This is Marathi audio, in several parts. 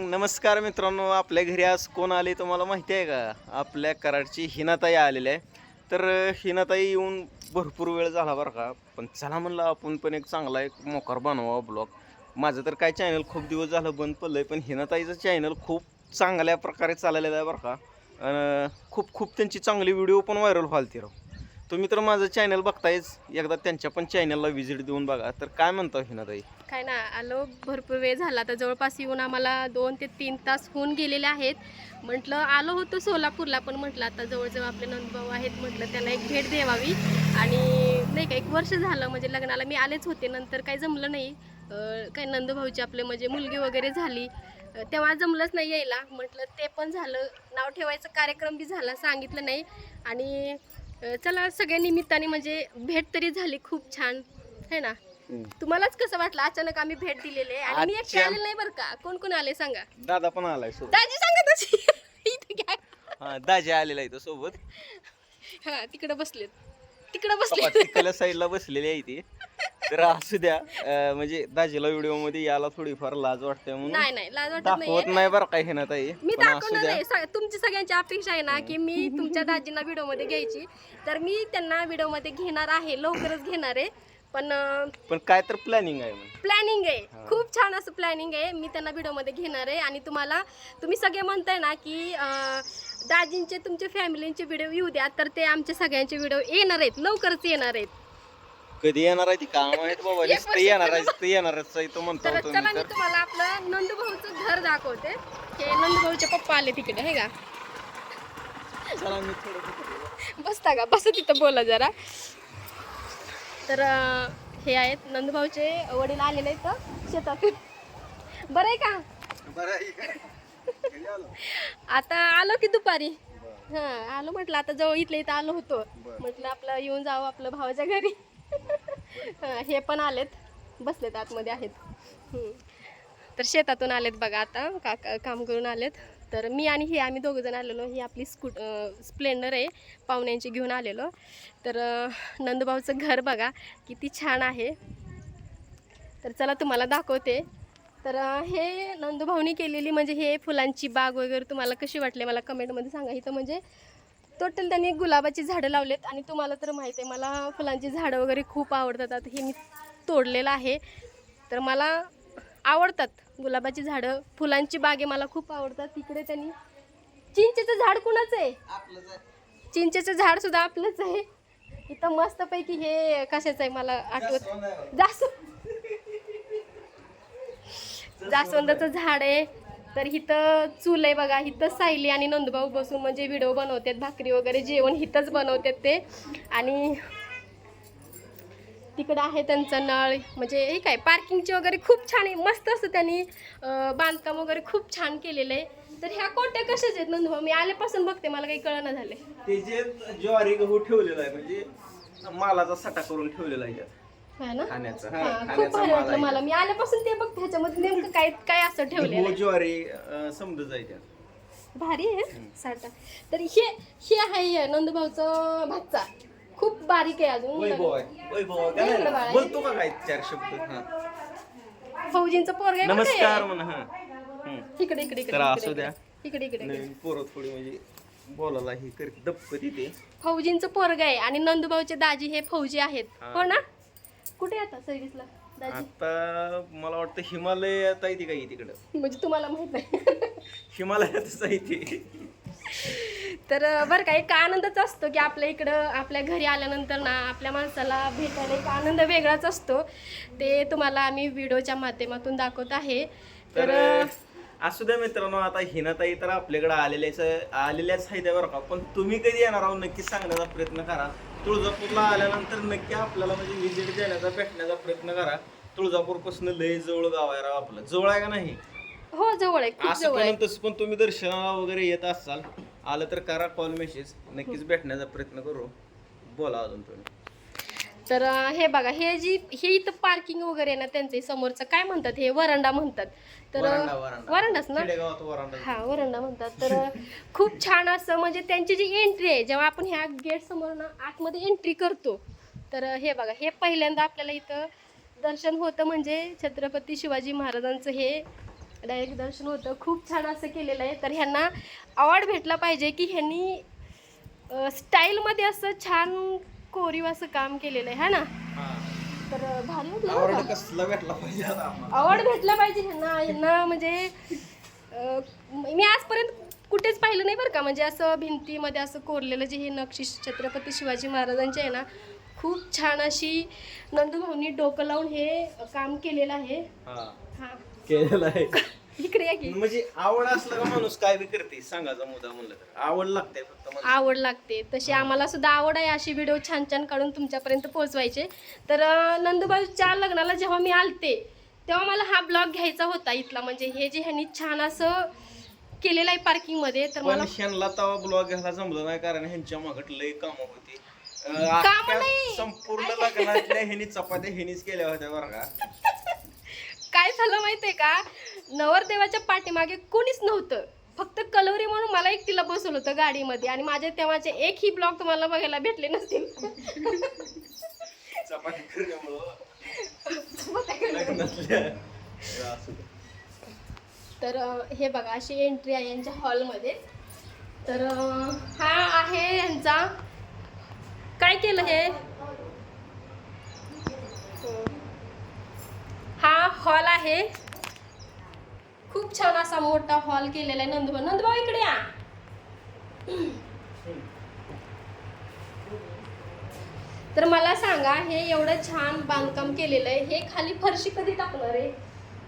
नमस्कार मित्रांनो आपल्या घरी आज कोण आले तुम्हाला माहिती आहे का? आपल्या कराडची हिनाताई आलेल्या आहे. तर हिनाताई येऊन भरपूर वेळ झाला बरं का. पण चला म्हणलं आपण पण एक चांगला एक मोकार बनवा ब्लॉग. माझं तर काय चॅनल खूप दिवस झालं बंद पडलं आहे पण हिनाताईचं चॅनल खूप चांगल्या प्रकारे चाललेलं आहे बरं का. खूप खूप त्यांची चांगली व्हिडिओ पण व्हायरल व्हालती राहू तुम्ही तर माझं चॅनल बघतायच. एकदा त्यांच्या पण चॅनलला व्हिजिट देऊन बघा. तर काय म्हणता हिनाताई? काय ना आलो. भरपूर वेळ झाला. तर जवळपास येऊन आम्हाला दोन ते तीन तास होऊन गेलेले आहेत. म्हटलं आलो होतो सोलापूरला पण म्हटलं आता जवळजवळ आपले नंदभाऊ आहेत म्हटलं त्यांना एक भेट द्यावी. आणि नाही का एक वर्ष झालं म्हणजे लग्नाला मी आलेच होते. नंतर काही जमलं नाही. काय नंदभाऊची आपले म्हणजे मुलगी वगैरे झाली. तेव्हा जमलंच नाही यायला. म्हटलं ते पण झालं. नाव ठेवायचं कार्यक्रम बी झाला सांगितलं नाही. आणि चला सगळ्या निमित्ताने म्हणजे भेट तरी झाली खूप छान. है ना? तुम्हालाच कसं वाटलं? अचानक आम्ही भेट दिलेली आणि मी एकटे नाही बरं का? कोण कोण आले सांगा? दादा पण आलाय सोबत. दाजी सांगा तशी. इथे घ्या. हा दाजी आलेला आहे तो सोबत. हा तिकडे बसलेत. तिकडे बसले. तिकडल्या साईडला बसलेली आहे ती. तर असू द्या अं, म्हणजे दाजीला व्हिडिओमध्ये याला थोडीफार लाज वाटते म्हणून नाही नाही लाज वाटत दाखवत नाही नाही बरं काय हे ना ताई. मी पण असू दाखवणार द्या. नाही. स- तुमची सगळ्यांची अपेक्षा आहे ना की मी तुमच्या दाजींना व्हिडिओमध्ये घ्यायची. तर मी त्यांना व्हिडिओमध्ये घेणार आहे लवकरच घेणार आहे. पण पण काय तर प्लॅनिंग आहे प्लॅनिंग आहे. खूप छान असं प्लॅनिंग आहे. मी त्यांना व्हिडिओमध्ये घेणार आहे. आणि तुम्हाला तुम्ही सगळे म्हणताय ना की अं, दाजींचे तुमच्या फॅमिलींचे व्हिडिओ येऊ द्या तर ते आमचे सगळ्यांचे व्हिडिओ येणार आहेत. लवकरच येणार आहेत. कधी येणार आहे ती काम आहेत बाबा नुसतं येणार आहे ते येणारच आहे. तो म्हणतो तर चला मी तुम्हाला आपलं नंदूभाऊचं घर दाखवते. हे नंदूभाऊचे पप्पा आले तिकडे हे का? चला मी थोडं बसता का? बस तिथं बोला जरा. तर हे आहेत. नंदूभाऊचे वडील आलेले आहेत शेतातून. बरं आहे का? आता आलो की दुपारी. हा आलो म्हटलं आता जवळ इथल्या इथं आलो होतो. म्हटलं आपलं येऊन जावं आपलं भावाच्या घरी. हा, हे पण आलेत. बसलेत आतमध्ये आहेत. तर शेतातून आलेत बघा आता. का- काम करून आलेत. तर मी आणि हे आम्ही दोघं जण आलेलो. ही आपली स्कूट स्प्लेंडर आहे. पाहुण्यांची घेऊन आलेलो. तर नंदभाऊचं नंदूभाऊचं घर बघा. किती छान आहे. तर चला तुम्हाला दाखवते. तर हे नंदूभाऊनी केलेली म्हणजे हे फुलांची बाग वगैरे तुम्हाला कशी वाटली मला कमेंटमध्ये सांगा. इथं म्हणजे टोटल त्यांनी गुलाबाची झाडं लावलेत आणि तुम्हाला तर माहीत आहे मला फुलांची झाडं वगैरे खूप आवडतात. आता हे मी तोडलेलं आहे. तर मला आवडतात. गुलाबाची झाडं फुलांची बागे मला खूप आवडतात. तिकडे त्यांनी चिंचेचं झाड कुणाचं आहे? चिंचेचं झाड सुद्धा आपलंच आहे. इथं मस्तपैकी हे कशाचं आहे मला आठवत जास्त जास्वंदाचं झाड आहे. तर इथं चूल आहे बघा. इथं सायली आणि नंदभाऊ बसून म्हणजे व्हिडिओ बनवतात. भाकरी वगैरे जेवण इथंच बनवतात ते. आणि तिकडं आहे त्यांचं नळ. म्हणजे हे काय पार्किंगचे वगैरे खूप छान आहे. मस्त असं त्यांनी बांधकाम वगैरे खूप छान केलेलं आहे. तर ह्या कोट्या कशाच आहेत नंदभाऊ मी आल्यापासून बघते मला काही कळना झाले ते जे ज्वारी गहू ठेवलेला आहे म्हणजे मालाचा सटा करून ठेवलेला आहे खाण्याचा. खूप भारी माल वाटलं आहे मला. मी आल्यापासून ते बघते ह्याच्यामध्ये नेमकं काय काय असं ठेवलेलं ज्वारी भारी आहे साठा तर हे हे आहे नंदभाऊचं भातचा. खूप बारीक आहे अजून. आहे वैभव आहे का नाही नाही? इकडं बाळा. बोलतो का काय चार शब्द? हा. फौजींचं पोरग आहे हे. नमस्कार म्हणा हा. हम्म. इकडे इकडे इकडे तर इकडे, असू द्या. इकडे इकडे इकडे. नवीन थोडी म्हणजे बोलायला ही करते दप्पती ते फौजींचं पोरग आहे आणि नंदूभाऊचे दाजी हे फौजी आहेत. हा. हो ना? कुठे आता सर्व्हिसला दाजी? आता मला वाटतं हिमालयात आहे ती काही तिकडं. म्हणजे तुम्हाला माहीत आहे हिमालयातच आहे ती. तर बरं का एक आनंदच असतो की आपल्या इकडं आपल्या घरी आल्यानंतर ना आपल्या माणसाला भेटायला एक आनंद वेगळाच असतो. ते तुम्हाला आम्ही व्हिडिओच्या माध्यमातून दाखवत आहे. तर असू द्या मित्रांनो आता हिनाताई तर आपल्याकडे आलेल्याच आलेल्याच आहेत बरं का. पण तुम्ही कधी येणार आहोत नक्की सांगण्याचा प्रयत्न करा. तुळजापूरला आल्यानंतर नक्की आपल्याला म्हणजे विजिट देण्याचा भेटण्याचा प्रयत्न करा. तुळजापूरपासून लय जवळ गाव आहे राव आपलं. जवळ आहे का नाही? हो जवळ आहे खूप असं जवळ आहे. पण तसं पण तुम्ही दर्शनाला वगैरे येत असाल आलं तर करा कॉल मेसेज नक्कीच भेटण्याचा प्रयत्न करू. बोला अजून तुम्ही. तर अं, हे बघा हे जी हे इथं पार्किंग वगैरे आहे ना त्यांचे समोरचं काय म्हणतात हे? वरंडा म्हणतात. तर वरांडा वरांडा. वरंडाच ना? खेडेगावात वरांडा. हा वरंडा म्हणतात. तर खूप छान असं म्हणजे त्यांची जी एंट्री आहे जेव्हा आपण ह्या गेट समोर ना आतमध्ये एंट्री करतो तर हे बघा हे पहिल्यांदा आपल्याला इथं दर्शन होतं म्हणजे छत्रपती शिवाजी महाराजांचं हे डायरेक्ट दर्शन होतं. खूप छान असं केलेलं आहे. तर ह्यांना अवॉर्ड भेटला पाहिजे की ह्यांनी स्टाईलमध्ये असं छान कोरीव असं काम केलेलं आहे. हा ना? तर भारी वाटलं अवॉर्ड भेटला पाहिजे ह्यांना. ह्यांना म्हणजे मी आजपर्यंत कुठेच पाहिलं नाही बरं का. म्हणजे असं भिंतीमध्ये असं कोरलेलं जे हे नक्षी छत्रपती शिवाजी महाराजांचे आहे ना खूप छान अशी नंदूभाऊनी डोकं लावून हे काम केलेलं आहे. हा. केलेला आहे. इकडे या की. म्हणजे आवड असलं का माणूस काय बी करते मुद्दा म्हणलं तर. आवड लागते फक्त. आवड लागते. तशी आम्हाला सुद्धा आवड आहे अशी व्हिडिओ छान छान काढून तुमच्यापर्यंत पोहोचवायचे. तर अं, नंदूबाईच्या लग्नाला जेव्हा मी आलते तेव्हा मला हा ब्लॉग घ्यायचा होता इथला. म्हणजे हे जे ह्यांनी छान असं केलेलं आहे पार्किंगमध्ये तर पण मला ह्यांना तवा ब्लॉग घ्यायला जमलं नाही कारण ह्यांच्या मागट लय कामं होती. अं, कामं अख्ख्या नाही. संपूर्ण लग्नातल्या ह्यांनी चपात्या ह्यांनीच केल्या होत्या बरं का. काय झालं माहितीये का? नवरदेवाच्या पाठीमागे कोणीच नव्हतं. फक्त कलवरी म्हणून मला एकटीला बसवलं होतं गाडीमध्ये आणि माझे तेव्हाचे एक ही ब्लॉग तुम्हाला बघायला भेटले नसतील. तर हे बघा अशी एंट्री आहे यांच्या हॉलमध्ये तर हा आहे यांचा. काय केलं हे? हा हॉल आहे. खूप छान असा मोठा हॉल केलेला आहे. नंदुभाऊ नंदुभाऊ इकडे या. तर मला सांगा हे एवढं छान बांधकाम केलेलं आहे. हे खाली फरशी कधी टाकणार आहे?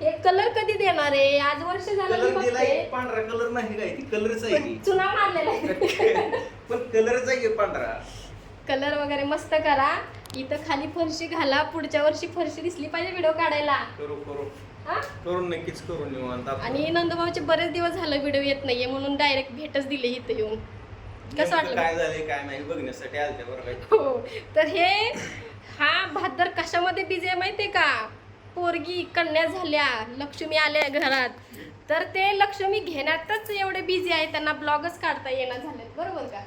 हे कलर कधी देणार आहे? आज वर्ष झालं मी कलर दिलाय बघते. पांढरा कलर नाही काय? ती कलरच आहे. पण की. चुना मारलेला आहे. पण कलरच आहे की पांढरा? कलर वगैरे मस्त करा. इथं खाली फरशी घाला पुढच्या वर्षी फरशी दिसली पाहिजे व्हिडिओ काढायला. करू करू. हा? करून नक्कीच करून निवांत आपण. आणि नंदभाऊचे बरेच दिवस झालं व्हिडिओ येत नाहीये म्हणून डायरेक्ट भेटच दिली इथं येऊन. कसं नेमकं वाटलं? काय झालंय काय नाही बघण्यासाठी आलते बरं काय हो तर हे हा भादर कशामध्ये बिझी आहे माहितीये का? पोरगी कन्या झाल्या लक्ष्मी आल्या घरात. तर ते लक्ष्मी घेण्यातच एवढे बिझी आहे त्यांना ब्लॉगच काढता येणार झाले बरोबर का?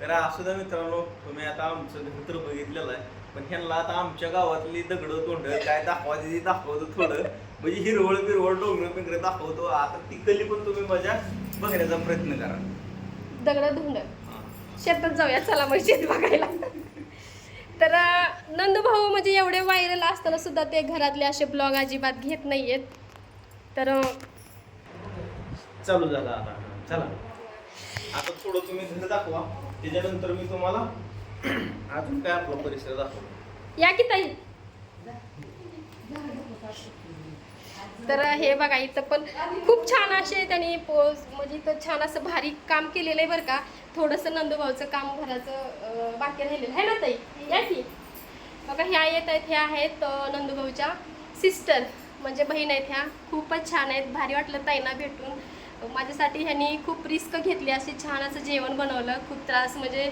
तर असू द्या मित्रांनो तुम्ही आता आमचं घर तर बघितलेलं आहे. पण ह्यांना आता आमच्या गावातली दगड तोंड काय दाखवायची ती दाखवतो थोडं. म्हणजे हिरवळ बिरवळ डोंगर पिंगर दाखवतो. आता ती पण तुम्ही मजा बघण्याचा प्रयत्न करा. दगड धुंड. शेतात जाऊया. चला मग शेत बघायला. तर नंदूभाऊ म्हणजे एवढे व्हायरल असताना सुद्धा ते घरातले असे ब्लॉग अजिबात घेत नाहीयेत. तर चालू झाला आता. चला. आता थोडं तुम्ही घर दाखवा. त्याच्यानंतर मी तुम्हाला अजून काय आपला परिसर दाखवतो या की ताई? तर हे बघा इथं पण खूप छान असे त्यांनी पोज म्हणजे इथं छान असं भारी काम केलेलं आहे बरं का. थोडंसं नंदूभाऊचं काम घराचं बाकी राहिलेलं. आहे ना ताई? या की? बघा ह्या येत आहेत ह्या आहेत नंदूभाऊच्या सिस्टर म्हणजे बहीण आहेत ह्या. खूपच छान आहेत. भारी वाटलं ताईना भेटून. माझ्यासाठी ह्यांनी खूप रिस्क घेतली. असे छान असं जेवण बनवलं. खूप त्रास म्हणजे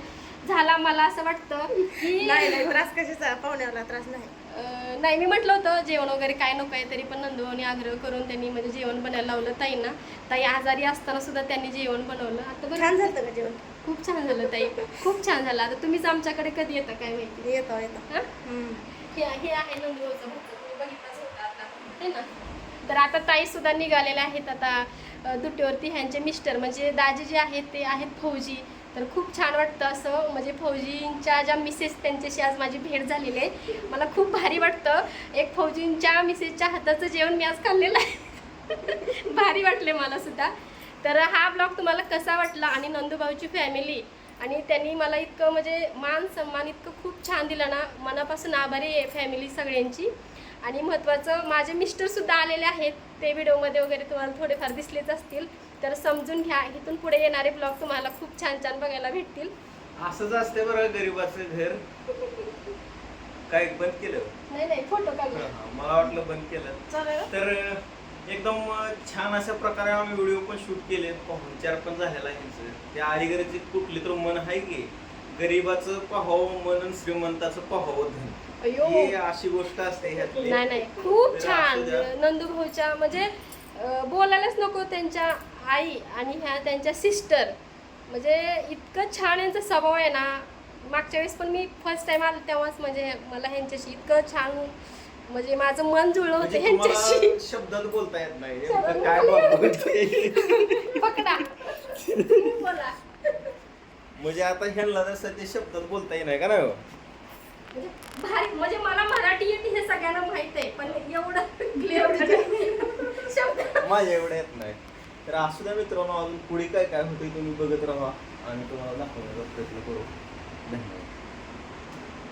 झाला मला असं वाटतं की नाही नाही त्रास कशाचा? पाहुण्याला त्रास नाही. अं, नाही मी म्हटलं होतं जेवण वगैरे काय नको आहे तरी पण नंदुभाऊनी आग्रह करून त्यांनी म्हणजे जेवण बनायला लावलं ताईंना. ताई आजारी असताना सुद्धा त्यांनी जेवण बनवलं. आता बरं छान झालं का जेवण. खूप छान झालं ताई. खूप छान झालं. आता तुम्हीच आमच्याकडे कधी येता काय माहिती? येतो येतो. हां? हम्म. हे हे आहे नंदुभाऊचं भक्त तुम्ही बघितलंच होतं आता. है ना? तर आता ताई सुद्धा निघालेल्या आहेत. आता अं, दुट्टीवरती ह्यांचे मिस्टर म्हणजे दाजी जे आहेत ते आहेत फौजी. तर खूप छान वाटतं असं. म्हणजे फौजींच्या ज्या मिसेस त्यांच्याशी आज माझी भेट झालेली आहे. मला खूप भारी वाटतं. एक फौजींच्या मिसेसच्या हाताचं जेवण मी आज खाल्लेलं आहे. भारी वाटले मला सुद्धा. तर हा ब्लॉग तुम्हाला कसा वाटला आणि नंदूभाऊची फॅमिली आणि त्यांनी मला इतकं म्हणजे मान सन्मान इतकं खूप छान दिलं ना मनापासून आभारी आहे फॅमिली सगळ्यांची. आणि महत्त्वाचं माझे मिस्टरसुद्धा आलेले आहेत. ते व्हिडिओमध्ये वगैरे तुम्हाला थोडेफार दिसलेच असतील. तर समजून घ्या इथून पुढे येणारे ब्लॉग तुम्हाला खूप छान छान बघायला भेटतील. असंच असते बरं गरीबाचं घर. काय बंद केलं? नाही नाही फोटो काढला मला वाटलं बंद केलं. तर एकदम छान अशा प्रकारे आम्ही व्हिडिओ पण शूट केले. पाहुणचार पण झालेला ह्यांचं. त्या अलीगडची कुठली तर मन आहे की गरीबाचं पाहावं मन श्रीमंताचं पाहावं धन. अशी गोष्ट असते ह्यातली. नाही नाही खूप छान. नंदू भाऊच्या म्हणजे बोलायलाच नको त्यांच्या आई आणि ह्या त्यांच्या सिस्टर म्हणजे इतकं छान यांचा स्वभाव आहे ना. मागच्या वेळेस पण मी फर्स्ट टाइम आले तेव्हाच म्हणजे मला ह्यांच्याशी इतकं छान म्हणजे माझं मन जुळलं होतं म्हणजे ह्यांच्याशी. शब्दात बोलता येत नाही. पकडा. बोला. म्हणजे आता ह्यांना जर सध्या शब्दात बोलता येणार का नाही हो? म्हणजे भारी. म्हणजे मला मराठी येते हे सगळ्यांना माहीत आहे पण एवढं माझ्या एवढं येत नाही. तर असू द्या मित्रांनो अजून पुढे काय काय होते तुम्ही बघत राहा आणि तुम्हाला दाखवण्याचा प्रयत्न करू धन्यवाद.